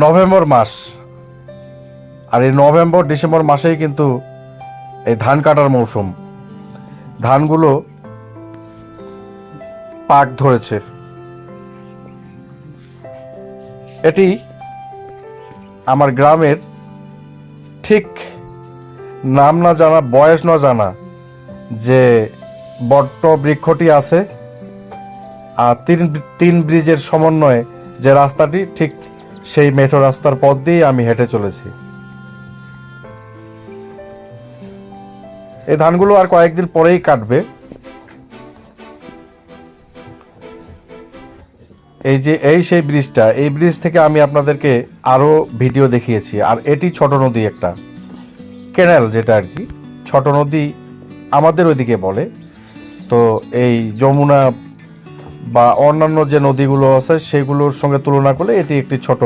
November মাস। আর এই November, December মাসেই কিন্তু এই ধান কাটার মৌসুম। ধানগুলো পাক ধরেছে। এটি আমার গ্রামের ঠিক নাম না জানা, বয়স না জানা যে বট্ট বৃক্ষটি আছে, আর তিন তিন ব্রিজের সমন্বয়ে যে রাস্তাটি ঠিক সেই মেঠো রাস্তার পথ দিয়ে আমি হেঁটে চলেছি। এই ধানগুলো আর কয়েকদিন পরেই কাটবে। এই যে, এই সেই ব্রিজটা, এই ব্রিজ থেকে আমি আপনাদেরকে আরও ভিডিও দেখিয়েছি, আর এটি ছোট নদী একটা। ক্যানেল যেটা আর কি, ছোট নদী আমাদের ওইদিকে বলে। তো এই যমুনা বা অন্যান্য যে নদীগুলো আছে সেগুলোর সঙ্গে তুলনা করলে এটি একটি ছোট